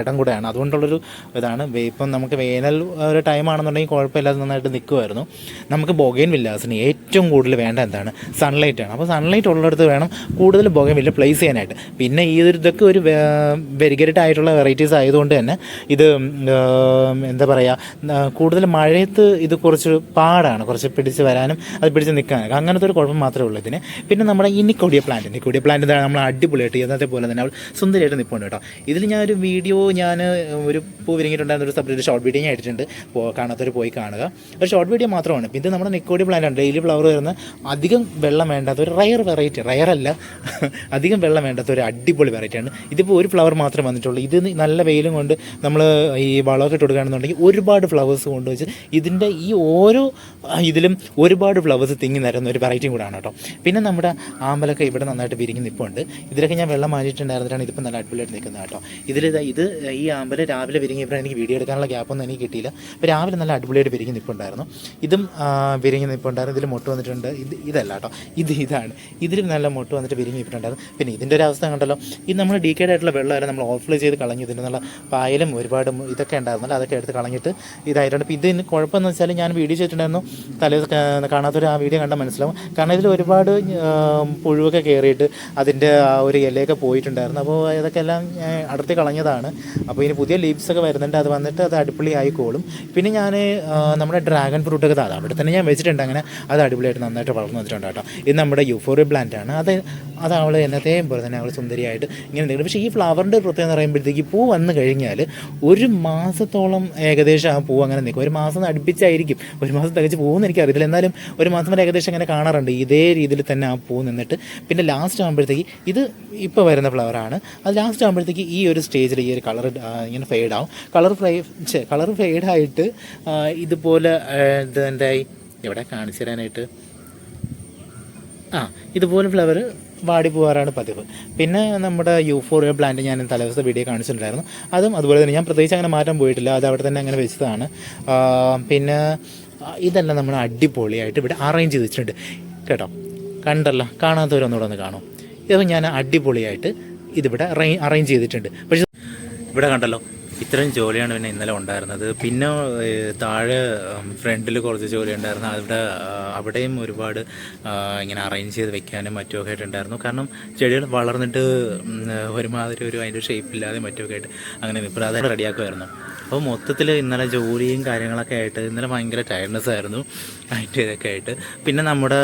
A: ഇടം കൂടെയാണ്. അതുകൊണ്ടുള്ളൊരു ഇതാണ്. ഇപ്പം നമുക്ക് വേനൽ ഒരു ടൈമാണെന്നുണ്ടെങ്കിൽ കുഴപ്പമില്ലാതെ നന്നായിട്ട് നിൽക്കുമായിരുന്നു നമുക്ക് ബൊഗൈൻ വില്ലാസിന് ഏറ്റവും കൂടുതൽ വേണ്ട എന്താണ്? സൺലൈറ്റ് ആണ്. അപ്പോൾ സൺലൈറ്റ് ഉള്ളിടത്ത് വേണം കൂടുതൽ ബൊഗൈൻ വില്ല പ്ലേസ് ചെയ്യാനായിട്ട്. പിന്നെ ഈ ഒരു ഇതൊക്കെ ഒരു വെരിഗരറ്റ് ആയിട്ടുള്ള വെറൈറ്റീസ് ആയതുകൊണ്ട് തന്നെ ഇത് എന്താ പറയുക കൂടുതൽ മഴയത്ത് ഇത് കുറച്ച് പാടാണ്. കുറച്ച് പിടിച്ച് വരാനും അത് പിടിച്ച് നിൽക്കാനൊക്കെ അങ്ങനത്തെ ഒരു കുഴപ്പം മാത്രമേ ഉള്ളൂ ഇതിന്. പിന്നെ നമ്മുടെ ഈ നിക്കോഡിയ പ്ലാന്റ് നിക്കോഡിയ പ്ലാന്റ് നമ്മൾ അടിപൊളിയായിട്ട് ഇന്നത്തെ പോലെ തന്നെ അവൾ സുന്ദരിയായിട്ട് നിൽപ്പുണ്ട് കേട്ടോ. ഇതിൽ ഞാനൊരു വീഡിയോ ഞാൻ ഒരു പൂ വിരിങ്ങിയിട്ടുണ്ടായിരുന്ന ഒരു സബ്ജക്റ്റ് ഷോർട്ട് വീഡിയോ ഞാൻ ഇട്ടിട്ടുണ്ട് പോ കാണാത്തവർ പോയി കാണുക. ഒരു ഷോർട്ട് വീഡിയോ മാത്രമാണ്. പിന്നെ നമ്മുടെ നിക്കോഡി പ്ലാന്റ് ഉണ്ട് ഡെയിലി ഫ്ലവർ വരുന്ന അധികം വെള്ളം വേണ്ടാത്ത ഒരു റയർ വെറൈറ്റി റയർ അല്ല. അധികം വെള്ളം വേണ്ടാത്ത ഒരു അടിപൊളി വെറൈറ്റിയാണ് ഇതിപ്പോൾ ഒരു ഫ്ലവർ മാത്രമേ വന്നിട്ടുള്ളൂ. ഇത് നല്ല വെയിലും കൊണ്ട് നമ്മൾ ഈ വളമൊക്കെ ഇട്ട് കൊടുക്കുകയാണെന്നുണ്ടെങ്കിൽ ഒരുപാട് ഫ്ലവേഴ്സ് കൊണ്ടുവച്ച് ഇതിന്റെ ഈ ഓരോ ഇതിലും ഒരുപാട് ഫ്ലവേഴ്സ് തിങ്ങി നിരന്ന ഒരു വെറൈറ്റിയും കൂടാണ് കേട്ടോ. പിന്നെ നമ്മുടെ ആമ്പലൊക്കെ ഇവിടെ നന്നായിട്ട് വിരിഞ്ഞ് നിൽപ്പുണ്ട് ഇതിലൊക്കെ ഞാൻ വെള്ളം മാറ്റിയിട്ടുണ്ടായിരുന്നിട്ടാണ് ഇതിപ്പോൾ നല്ല അടിപൊളിയായിട്ട് നിൽക്കുന്നത് കേട്ടോ. ഇതിൽ ഇത് ഈ ആമ്പൽ രാവിലെ വിരിങ്ങിയപ്പോൾ എനിക്ക് വീഡിയോ എടുക്കാനുള്ള ഗ്യാപ്പൊന്നും എനിക്ക് കിട്ടിയില്ല. അപ്പോൾ രാവിലെ നല്ല അടിപൊളിയായിട്ട് വിരിഞ്ഞ് നിൽപ്പുണ്ടായിരുന്നു ഇതും വിരിങ്ങി നിൽപ്പുണ്ടായിരുന്നു ഇതിൽ മുട്ട് വന്നിട്ടുണ്ട്. ഇത് ഇതല്ല കേട്ടോ. ഇത് ഇതാണ്. ഇതിലും നല്ല മുട്ട് വന്നിട്ട് വിരിഞ്ഞ് നിൽപ്പുണ്ടായിരുന്നു പിന്നെ ഇതിന്റെ ഒരു അവസ്ഥ കണ്ടല്ലോ. ഇത് നമ്മൾ ഡീക്കേഡ് ആയിട്ടുള്ള വെള്ളമായിരുന്നു നമ്മൾ ഓഫ് ചെയ്ത് കളഞ്ഞു ഇതിന്റെ നല്ല പായലും ഒരുപാട് ഇതൊക്കെ ഉണ്ടായിരുന്നല്ലോ. അതൊക്കെ എടുത്ത് കളഞ്ഞിട്ട് ഇതായിട്ടുണ്ട്. അപ്പോൾ ഇതിന് കുഴപ്പമെന്ന് വെച്ചാൽ ഞാൻ വീഡിയോ ചെയ്തിട്ടുണ്ടായിരുന്നു. തലേ കാണാത്തൊരു ആ വീഡിയോ കണ്ടാൽ മനസ്സിലാവും. കാരണം ഇതിൽ ഒരുപാട് പുഴുവൊക്കെ കയറിയിട്ട് അതിന്റെ ആ ഒരു ഇലയൊക്കെ പോയിട്ടുണ്ടായിരുന്നു. അപ്പോൾ ഇതൊക്കെ എല്ലാം അടർത്തി കളഞ്ഞതാണ്. അപ്പോൾ ഇനി പുതിയ ലീവ്സൊക്കെ വരുന്നുണ്ട്. അത് വന്നിട്ട് അത് അടിപൊളി ആയിക്കോളും പിന്നെ ഞാൻ നമ്മുടെ ഡ്രാഗൺ ഫ്രൂട്ടൊക്കെ അത് അവിടെ തന്നെ ഞാൻ വെച്ചിട്ടുണ്ട് അങ്ങനെ. അത് അടിപൊളിയായിട്ട് നന്നായിട്ട് വളർന്നു വന്നിട്ടുണ്ട് കേട്ടോ. ഇത് നമ്മുടെ യുഫോറി പ്ലാന്റ് ആണ്. അത് അത് അവൾ എന്നത്തെയും പോലെ തന്നെ അവൾ സുന്ദരിയായിട്ട് ഇങ്ങനെ നിൽക്കുന്നത് പക്ഷേ ഈ ഫ്ലവറിന്റെ പ്രത്യേകത എന്ന് പറയുമ്പോഴത്തേക്ക് പൂ വന്നു കഴിഞ്ഞാൽ ഒരു മാസത്തോളം ഏകദേശം ആ പൂ അങ്ങനെ നിൽക്കും. ഒരു മാസം അടുപ്പിച്ചായിരിക്കും. ഒരു മാസം തികച്ച് പോകുമെന്ന് എനിക്കറിയില്ല എന്നാലും ഒരു മാസം വരെ ഏകദേശം അങ്ങനെ കാണാറുണ്ട്. ഇതേ രീതിയിൽ തന്നെ ആ പൂ നിന്നിട്ട്. പിന്നെ ലാസ്റ്റ് ആകുമ്പോഴത്തേക്ക് ഇത് ഇപ്പോൾ വരുന്ന ഫ്ലവറാണ് അത് ലാസ്റ്റ് ആകുമ്പോഴത്തേക്ക് ഈ ഒരു സ്റ്റേജിൽ ഈ ഒരു കളർ ഇങ്ങനെ ഫെയ്ഡ് ആവും. കളർ ഫ്രൈ കളർ ഫെയ്ഡായിട്ട് ഇതുപോലെ ഇത് എന്തായി? എവിടെ കാണിച്ചു തരാനായിട്ട് ആ ഇതുപോലെ ഫ്ലവർ വാടി പോകാറാണ് പതിവ്. പിന്നെ നമ്മുടെ യൂഫോറിയ പ്ലാന്റ് ഞാൻ തലേദിവസത്തെ വീഡിയോ കാണിച്ചിട്ടുണ്ടായിരുന്നു. അതും അതുപോലെ തന്നെ ഞാൻ പ്രത്യേകിച്ച് അങ്ങനെ മാറ്റാൻ പോയിട്ടില്ല. അത് അവിടെ തന്നെ അങ്ങനെ വെച്ചതാണ്. പിന്നെ ഇതെല്ലാം നമ്മൾ അടിപൊളിയായിട്ട് ഇവിടെ അറേഞ്ച് ചെയ്ത് വെച്ചിട്ടുണ്ട്. കേട്ടോ? കണ്ടല്ലോ? കാണാത്തവരൊന്നുകൂടെ ഒന്ന് കാണും. ഇപ്പം ഞാൻ അടിപൊളിയായിട്ട് ഇതിവിടെ അറേഞ്ച് ചെയ്തിട്ടുണ്ട്. പക്ഷേ ഇവിടെ കണ്ടല്ലോ ഇത്രയും ജോലിയാണ് പിന്നെ ഇന്നലെ ഉണ്ടായിരുന്നത്. പിന്നെ താഴെ ഫ്രണ്ടിൽ കുറച്ച് ജോലി ഉണ്ടായിരുന്നു. അവിടെ അവിടെയും ഒരുപാട് ഇങ്ങനെ അറേഞ്ച് ചെയ്ത് വെക്കാനും മറ്റുമൊക്കെ ആയിട്ടുണ്ടായിരുന്നു. കാരണം ചെടികൾ വളർന്നിട്ട് ഒരുമാതിരി ഒരു അതിന്റെ ഷേപ്പില്ലാതെ മറ്റുമൊക്കെ ആയിട്ട് അങ്ങനെ അത് റെഡിയാക്കുമായിരുന്നു. അപ്പോൾ മൊത്തത്തിൽ ഇന്നലെ ജോലിയും കാര്യങ്ങളൊക്കെ ആയിട്ട് ഇന്നലെ ഭയങ്കര ടയർനെസ് ആയിരുന്നു. അതിന്റെ ഇതൊക്കെ ആയിട്ട്. പിന്നെ നമ്മുടെ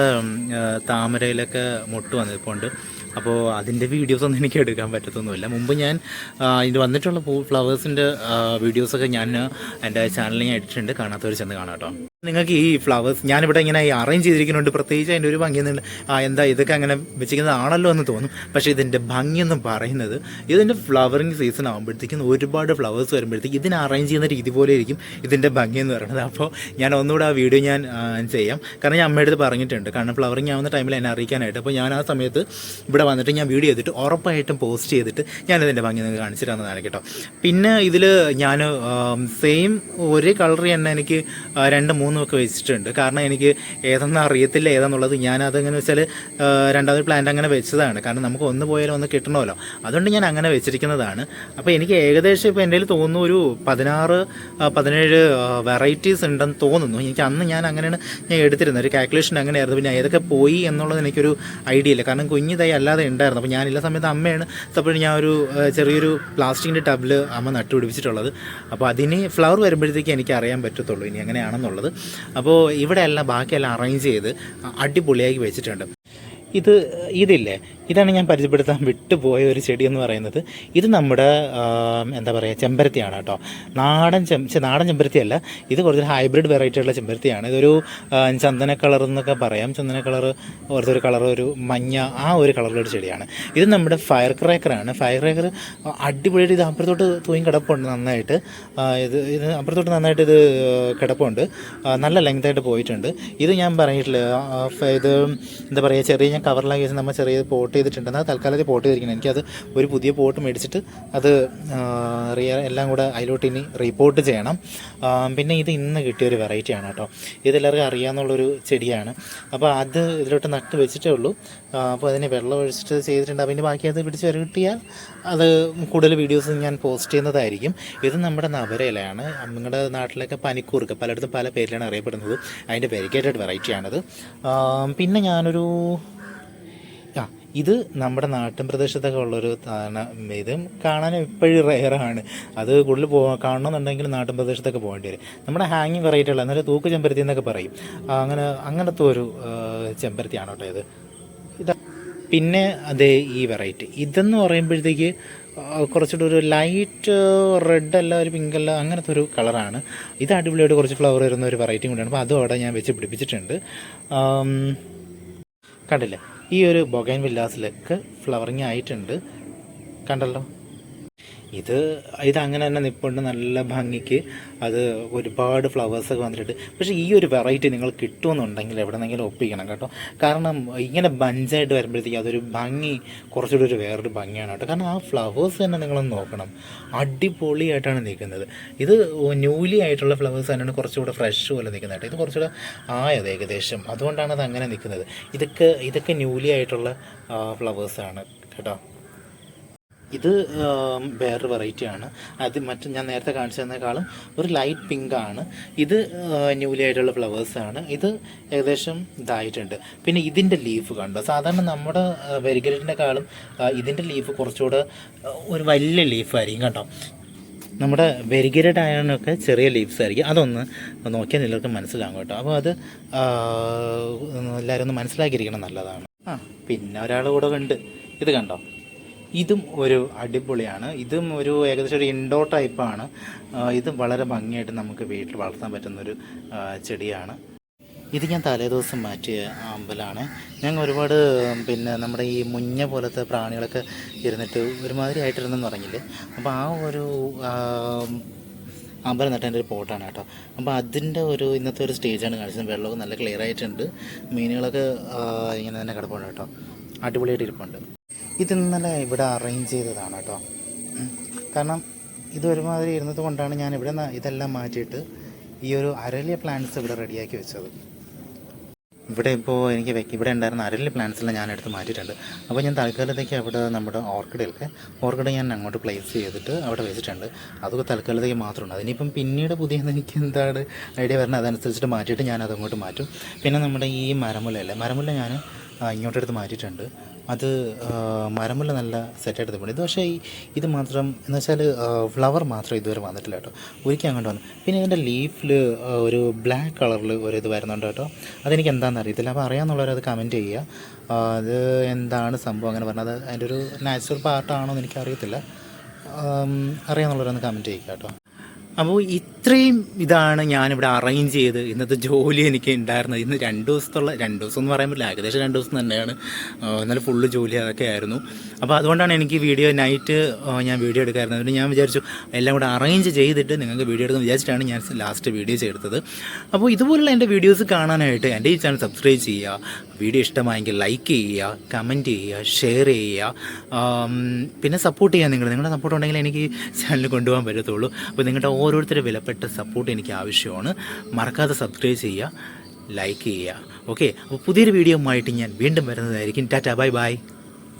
A: താമരയിലൊക്കെ മുട്ട് വന്നിപ്പോണ്ട് അപ്പോൾ അതിന്റെ വീഡിയോസ് ഒന്നും എനിക്ക് എടുക്കാൻ പറ്റത്തൊന്നുമില്ല. മുമ്പ് ഞാൻ ഇത് വന്നിട്ടുള്ള പൂ ഫ്ലവേഴ്സിന്റെ വീഡിയോസൊക്കെ ഞാൻ എന്റെ ചാനലിൽ ഞാൻ ഇട്ടിട്ടുണ്ട്. കാണാത്തവർ ചെന്ന് കാണാം കേട്ടോ. നിങ്ങൾക്ക് ഈ ഫ്ലവേഴ്സ് ഞാനിവിടെ ഇങ്ങനെ അറേഞ്ച് ചെയ്തിരിക്കുന്നുണ്ട്. പ്രത്യേകിച്ച് അതിന്റെ ഒരു ഭംഗി എന്താ ഇതൊക്കെ അങ്ങനെ വെച്ചിരിക്കുന്നതാണല്ലോ എന്ന് തോന്നും. പക്ഷേ ഇതിന്റെ ഭംഗി എന്ന് പറയുന്നത് ഇതിന്റെ ഫ്ലവറിങ് സീസൺ ആകുമ്പോഴത്തേക്കും ഒരുപാട് ഫ്ലവേഴ്സ് വരുമ്പോഴത്തേക്കും ഇതിനെ അറേഞ്ച് ചെയ്യുന്ന രീതി പോലെ ആയിരിക്കും ഇതിന്റെ ഭംഗി എന്ന് പറയുന്നത്. അപ്പോൾ ഞാൻ ഒന്നുകൂടെ ആ വീഡിയോ ഞാൻ ചെയ്യാം. കാരണം ഞാൻ അമ്മയുടെ അടുത്ത് പറഞ്ഞിട്ടുണ്ട്. കാരണം ഫ്ലവറിങ് ആവുന്ന ടൈമിൽ എന്നെ അറിയിക്കാനായിട്ട്. അപ്പോൾ ഞാൻ ആ സമയത്ത് ഇവിടെ വന്നിട്ട് ഞാൻ വീഡിയോ ചെയ്തിട്ട് ഉറപ്പായിട്ടും പോസ്റ്റ് ചെയ്തിട്ട് ഞാൻ ഇതിന്റെ ഭംഗി നിങ്ങൾക്ക് കാണിച്ചു തന്നതാണ് കേട്ടോ. പിന്നെ ഇതിൽ ഞാൻ സെയിം ഒരേ കളർ തന്നെ എനിക്ക് രണ്ട് മൂന്നും ഒക്കെ വെച്ചിട്ടുണ്ട്. കാരണം എനിക്ക് ഏതെന്ന് അറിയത്തില്ല ഏതാന്നുള്ളത് ഞാൻ അതെങ്ങനെ വെച്ചാൽ രണ്ടാമത് പ്ലാന്റ് അങ്ങനെ വെച്ചതാണ്. കാരണം നമുക്ക് ഒന്ന് പോയാലും ഒന്ന് കിട്ടണമല്ലോ. അതുകൊണ്ട് ഞാൻ അങ്ങനെ വെച്ചിരിക്കുന്നതാണ്. അപ്പോൾ എനിക്ക് ഏകദേശം ഇപ്പോൾ എന്റെ തോന്നുന്നു ഒരു പതിനാറ് പതിനേഴ് വെറൈറ്റീസ് ഉണ്ടെന്ന് തോന്നുന്നു. എനിക്ക് അന്ന് ഞാൻ അങ്ങനെയാണ് ഞാൻ എടുത്തിരുന്നത്. ഒരു കാൽക്കുലേഷൻ അങ്ങനെയായിരുന്നു. പിന്നെ ഏതൊക്കെ പോയി എന്നുള്ളത് എനിക്കൊരു ഐഡിയ ഇല്ല. കാരണം കുഞ്ഞിതായി അല്ലാതെ ഉണ്ടായിരുന്നു. അപ്പോൾ ഞാനില്ല സമയത്ത് അമ്മയാണ് സപ്പോഴും ഞാൻ ഒരു ചെറിയൊരു പ്ലാസ്റ്റിക്കിന്റെ ടബിൽ അമ്മ നട്ടുപിടിപ്പിച്ചിട്ടുള്ളത്. അപ്പോൾ അതിന് ഫ്ലവർ വരുമ്പോഴത്തേക്ക് എനിക്ക് അറിയാൻ പറ്റത്തുള്ളൂ. ഇനി എങ്ങനെയാണെന്നുള്ളത് അപ്പോൾ ഇവിടെ എല്ലാം ബാക്കിയെല്ലാം അറേഞ്ച് ചെയ്ത് അടിപൊളിയാക്കി വെച്ചിട്ടുണ്ട്. ഇത് ഇതില്ലേ? ഇതാണ് ഞാൻ പരിചയപ്പെടുത്താൻ വിട്ടുപോയ ഒരു ചെടി എന്ന് പറയുന്നത്. ഇത് നമ്മുടെ എന്താ പറയുക ചെമ്പരത്തിയാണ് കേട്ടോ. നാടൻ ചെം നാടൻ ചെമ്പരത്തിയല്ല. ഇത് കുറച്ചൊരു ഹൈബ്രിഡ് വെറൈറ്റി ഉള്ള ചെമ്പരത്തിയാണ്. ഇതൊരു ചന്ദന കളർ എന്നൊക്കെ പറയാം. ചന്ദന കളർ ഓരോരു കളർ ഒരു മഞ്ഞ ആ ഒരു കളറിലൊരു ചെടിയാണ്. ഇത് നമ്മുടെ ഫയർ ക്രാക്കറാണ് ഫയർ ക്രാക്കർ അടിപൊളിയായിട്ട് ഇത് അപ്പുറത്തോട്ട് തൂങ്ങി കിടപ്പുണ്ട് നന്നായിട്ട്. ഇത് ഇത് അപ്പുറത്തോട്ട് നന്നായിട്ട് ഇത് കിടപ്പുണ്ട്. നല്ല ലെങ്തായിട്ട് പോയിട്ടുണ്ട്. ഇത് ഞാൻ പറഞ്ഞിട്ടില്ല ഇത് എന്താ പറയുക ചെറിയ ഞാൻ കവറിലാക്കി വെച്ച് നമ്മൾ ചെറിയ പോട്ട് ചെയ്തിട്ടുണ്ട്. തൽക്കാലം തൽക്കാലത്തിൽ പോട്ട് ചെയ്തിരിക്കുന്നത് എനിക്കത് ഒരു പുതിയ പോട്ട് മേടിച്ചിട്ട് അത് റിയ എല്ലാം കൂടെ അതിലോട്ട് ഇനി റിപ്പോർട്ട് ചെയ്യണം. പിന്നെ ഇത് ഇന്ന് കിട്ടിയ ഒരു വെറൈറ്റിയാണ് കേട്ടോ. ഇതെല്ലാവർക്കും അറിയാമെന്നുള്ളൊരു ചെടിയാണ്. അപ്പോൾ അത് ഇതിലോട്ട് നട്ട് വെച്ചിട്ടേ ഉള്ളൂ. അപ്പോൾ അതിന് വെള്ളം ഒഴിച്ചിട്ട് ചെയ്തിട്ടുണ്ട്. ഇനി ബാക്കി അത് പിടിച്ച് വരെ കിട്ടിയാൽ അത് കൂടുതൽ വീഡിയോസ് ഞാൻ പോസ്റ്റ് ചെയ്യുന്നതായിരിക്കും. ഇത് നമ്മുടെ നവരയിലയാണ്. നിങ്ങളുടെ നാട്ടിലൊക്കെ പനിക്കൂർക്ക പലയിടത്തും പല പേരിലാണ് അറിയപ്പെടുന്നത്. അതിന്റെ വെരിഗേറ്റഡ് വെറൈറ്റിയാണത് പിന്നെ ഞാനൊരു ഇത് നമ്മുടെ നാട്ടിൻ പ്രദേശത്തൊക്കെ ഉള്ളൊരു ഇത് കാണാൻ ഇപ്പോഴും റെയറാണ് അത് കൂടുതൽ പോ കാണണമെന്നുണ്ടെങ്കിൽ നാട്ടിൻ പ്രദേശത്തൊക്കെ പോകേണ്ടി വരും. നമ്മുടെ ഹാങ്ങിങ് വെറൈറ്റി ഉള്ള എന്നാലും തൂക്ക് ചെമ്പരത്തി എന്നൊക്കെ പറയും. അങ്ങനെ അങ്ങനത്തെ ഒരു ചെമ്പരത്തിയാണ് കേട്ടോ ഇത്. ഇതാ പിന്നെ അതേ ഈ വെറൈറ്റി ഇതെന്ന് പറയുമ്പോഴത്തേക്ക് കുറച്ചുകൂടെ ഒരു ലൈറ്റ് റെഡ് അല്ല ഒരു പിങ്ക് അല്ല അങ്ങനത്തെ ഒരു കളറാണ് ഇത് അടിപൊളിയായിട്ട് കുറച്ച് ഫ്ലവർ വരുന്ന ഒരു വെറൈറ്റിയും കൂടിയാണ്. അപ്പോൾ അതും അവിടെ ഞാൻ വെച്ച് പിടിപ്പിച്ചിട്ടുണ്ട്. കണ്ടില്ലേ? ഈ ഒരു ബൊഗൈൻ വില്ലാസിലൊക്കെ ഫ്ലവറിങ് ആയിട്ടുണ്ട്. കണ്ടല്ലോ. ഇത് ഇത് അങ്ങനെ തന്നെ നിൽപ്പുണ്ട് നല്ല ഭംഗിക്ക്. അത് ഒരുപാട് ഫ്ലവേഴ്സൊക്കെ വന്നിട്ടുണ്ട്. പക്ഷേ ഈ ഒരു വെറൈറ്റി നിങ്ങൾ കിട്ടുമെന്നുണ്ടെങ്കിൽ എവിടെന്നെങ്കിലും ഒപ്പിക്കണം കേട്ടോ. കാരണം ഇങ്ങനെ ബഞ്ചായിട്ട് വരുമ്പോഴത്തേക്കും അതൊരു ഭംഗി കുറച്ചുകൂടി ഒരു വേറൊരു ഭംഗിയാണ് കേട്ടോ. കാരണം ആ ഫ്ലവേഴ്സ് തന്നെ നിങ്ങൾ നോക്കണം. അടിപൊളിയായിട്ടാണ് നിൽക്കുന്നത്. ഇത് ന്യൂലി ആയിട്ടുള്ള ഫ്ലവേഴ്സ് തന്നെയാണ് കുറച്ചുകൂടെ ഫ്രഷ് പോലെ നിൽക്കുന്നത് കേട്ടോ. ഇത് കുറച്ചുകൂടെ ആയത് ഏകദേശം. അതുകൊണ്ടാണ് അത് അങ്ങനെ നിൽക്കുന്നത്. ഇതൊക്കെ ഇതൊക്കെ ന്യൂലി ആയിട്ടുള്ള ഫ്ലവേഴ്സാണ് കേട്ടോ. ഇത് വേറൊരു വെറൈറ്റിയാണ് അത് മറ്റു ഞാൻ നേരത്തെ കാണിച്ചു തന്നേക്കാളും ഒരു ലൈറ്റ് പിങ്ക് ആണ്. ഇത് ന്യൂലി ആയിട്ടുള്ള ഫ്ലവേഴ്സാണ് ഇത് ഏകദേശം ഇതായിട്ടുണ്ട്. പിന്നെ ഇതിന്റെ ലീഫ് കണ്ടോ? സാധാരണ നമ്മുടെ വെരിഗലിന്റെക്കാളും ഇതിന്റെ ലീഫ് കുറച്ചുകൂടെ ഒരു വലിയ ലീഫായിരിക്കും കണ്ടോ? നമ്മുടെ വെരിഗരഡ് ആയാലൊക്കെ ചെറിയ ലീവ്സ് ആയിരിക്കും. അതൊന്ന് നോക്കിയാൽ നിങ്ങൾക്ക് മനസ്സിലാകും കേട്ടോ. അപ്പോൾ അത് എല്ലാവരും ഒന്ന് മനസ്സിലാക്കിയിരിക്കണം നല്ലതാണ്. ആ പിന്നെ ഒരാൾ കൂടെ ഉണ്ട് ഇത് കണ്ടോ? ഇതും ഒരു അടിപൊളിയാണ്. ഇതും ഒരു ഏകദേശം ഒരു ഇൻഡോർ ടൈപ്പാണ് ഇത് വളരെ ഭംഗിയായിട്ട് നമുക്ക് വീട്ടിൽ വളർത്താൻ പറ്റുന്നൊരു ചെടിയാണ്. ഇത് ഞാൻ തലേദിവസം മാറ്റിയ അമ്പലമാണ് ഞങ്ങൾ ഒരുപാട് പിന്നെ നമ്മുടെ ഈ മുഞ്ഞ പോലത്തെ പ്രാണികളൊക്കെ ഇരുന്നിട്ട് ഒരുമാതിരി ആയിട്ടിരുന്നെന്ന് പറഞ്ഞില്ലേ? അപ്പോൾ ആ ഒരു അമ്പലം നട്ടതിന്റെ ഒരു പോട്ടാണ് കേട്ടോ. അപ്പോൾ അതിന്റെ ഒരു ഇന്നത്തെ ഒരു സ്റ്റേജാണ് കാണിച്ചത്. വെള്ളമൊക്കെ നല്ല ക്ലിയർ ആയിട്ടുണ്ട്. മീനുകളൊക്കെ ഇങ്ങനെ തന്നെ കിടപ്പുണ്ട് കേട്ടോ. അടിപൊളിയായിട്ട് ഇരിപ്പുണ്ട്. ഇത് ഇന്നലെ ഇവിടെ അറേഞ്ച് ചെയ്തതാണ് കേട്ടോ. കാരണം ഇത് ഒരുമാതിരി ഇരുന്നത് കൊണ്ടാണ് ഞാൻ ഇവിടെ ഇതെല്ലാം മാറ്റിയിട്ട് ഈ ഒരു അരലിയ പ്ലാന്റ്സ് ഇവിടെ റെഡിയാക്കി വെച്ചത്. ഇവിടെ ഇപ്പോൾ എനിക്ക് ഇവിടെ ഉണ്ടായിരുന്ന പ്ലാന്റ്സ് എല്ലാം ഞാൻ എടുത്ത് മാറ്റിയിട്ടുണ്ട്. അപ്പോൾ ഞാൻ തൽക്കാലത്തേക്ക് അവിടെ നമ്മുടെ ഓർക്കിഡിലൊക്കെ ഓർക്കിഡ് ഞാൻ അങ്ങോട്ട് പ്ലേസ് ചെയ്തിട്ട് അവിടെ വെച്ചിട്ടുണ്ട്. അതൊക്കെ തൽക്കാലത്തേക്ക് മാത്രമുണ്ട് അതിനിപ്പം പിന്നീട് പുതിയ എനിക്ക് എന്താണ് ഐഡിയ വരുന്നത് അതനുസരിച്ചിട്ട് മാറ്റിയിട്ട് ഞാൻ അതങ്ങോട്ട് മാറ്റും. പിന്നെ നമ്മുടെ ഈ മരമുല്ലയല്ലേ മരമുല്ല ഞാൻ ഇങ്ങോട്ടെടുത്ത് മാറ്റിയിട്ടുണ്ട്. അത് മരമുള്ള നല്ല സെറ്റായിട്ട് നിൽപ്പുണ്ട് ഇത് പക്ഷേ ഈ ഇത് മാത്രം എന്ന് വെച്ചാൽ ഫ്ലവർ മാത്രം ഇതുവരെ വന്നിട്ടില്ല കേട്ടോ. ഒരിക്കലും അങ്ങോട്ട് വന്നു പിന്നെ ഇതിന്റെ ലീഫിൽ ഒരു ബ്ലാക്ക് കളറിൽ ഒരു ഇത് വരുന്നുണ്ട് കേട്ടോ. അതെനിക്ക് എന്താണെന്ന് അറിയത്തില്ല. അപ്പോൾ അറിയാമെന്നുള്ളവർ അത് കമന്റ് ചെയ്യുക. അത് എന്താണ് സംഭവം അങ്ങനെ പറഞ്ഞത് അതിന്റെ ഒരു നാച്ചുറൽ പാർട്ടാണോ എന്ന് എനിക്കറിയത്തില്ല. അറിയാമെന്നുള്ളവരൊന്ന് കമന്റ് ചെയ്യുക കേട്ടോ. അപ്പോൾ ഇത്രയും ഇതാണ് ഞാനിവിടെ അറേഞ്ച് ചെയ്ത് ഇന്നത്തെ ജോലി എനിക്ക് ഉണ്ടായിരുന്നത്. ഇന്ന് രണ്ട് ദിവസത്തുള്ള രണ്ട് ദിവസം എന്ന് പറയാൻ പറ്റില്ല ഏകദേശം രണ്ട് ദിവസം തന്നെയാണ്. എന്നാലും ഫുള്ള് ജോലി അതൊക്കെ ആയിരുന്നു. അപ്പോൾ അതുകൊണ്ടാണ് എനിക്ക് വീഡിയോ നൈറ്റ് ഞാൻ വീഡിയോ എടുക്കാറുണ്ട് അതുകൊണ്ട് ഞാൻ വിചാരിച്ചു എല്ലാം കൂടെ അറേഞ്ച് ചെയ്തിട്ട് നിങ്ങൾക്ക് വീഡിയോ എടുക്കാൻ വിചാരിച്ചിട്ടാണ് ഞാൻ ലാസ്റ്റ് വീഡിയോ ചെയ്തെടുത്തത്. അപ്പോൾ ഇതുപോലുള്ള എന്റെ വീഡിയോസ് കാണാനായിട്ട് എന്റെ ഈ ചാനൽ സബ്സ്ക്രൈബ് ചെയ്യുക വീഡിയോ ഇഷ്ടമായെങ്കിൽ ലൈക്ക് ചെയ്യുക കമന്റ് ചെയ്യുക ഷെയർ ചെയ്യുക പിന്നെ സപ്പോർട്ട് ചെയ്യുക നിങ്ങൾ. നിങ്ങളുടെ സപ്പോർട്ട് ഉണ്ടെങ്കിൽ എനിക്ക് ചാനൽ കൊണ്ടുപോകാൻ പറ്റത്തുള്ളൂ. അപ്പോൾ നിങ്ങളുടെ ഓരോരുത്തരുടെ വിലപ്പെട്ട സപ്പോർട്ട് എനിക്ക് ആവശ്യമാണ്. മറക്കാതെ സബ്സ്ക്രൈബ് ചെയ്യുക ലൈക്ക് ചെയ്യുക. ഓക്കെ അപ്പോൾ പുതിയൊരു വീഡിയോ ആയിട്ട് ഞാൻ വീണ്ടും വരുന്നതായിരിക്കും. Tata bye bye